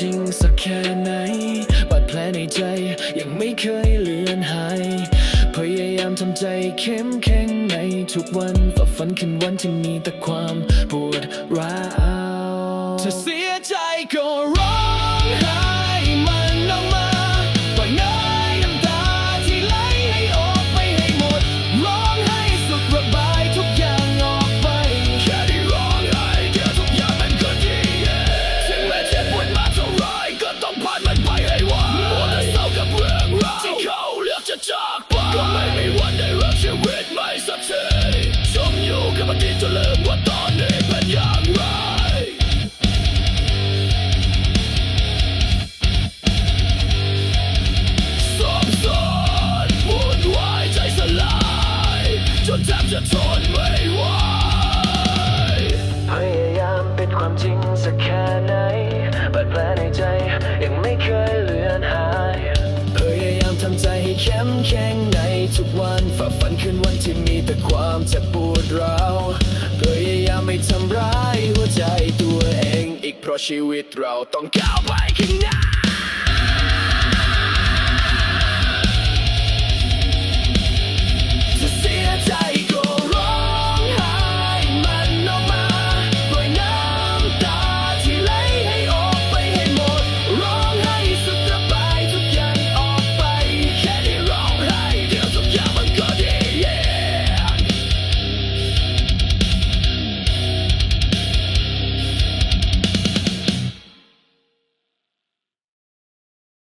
จริงสักแค่ไหนบาดแผลในใจยังไม่เคยเลือนหาย พยายามทำใจเข้มแข็งในทุกวันฝ่าฟันขึ้นวันที่มีแต่ความปวดร้าวจะเสียใจก็รอ จนแทบจะทนไม่ไหวพยายามปิดความจริงสักแค่ไหนบาดแผลในใจยังไม่เคยเลือนหายพยายามทำใจให้เข้มแข็งในทุกวันฝ่าฟันคืนวันที่มีแต่ความเจ็บปวดร้าวพยายามไม่ทำร้ายหัวใจตัวเอง อีกเพราะชีวิตเราต้องก้าวไปข้างหน้า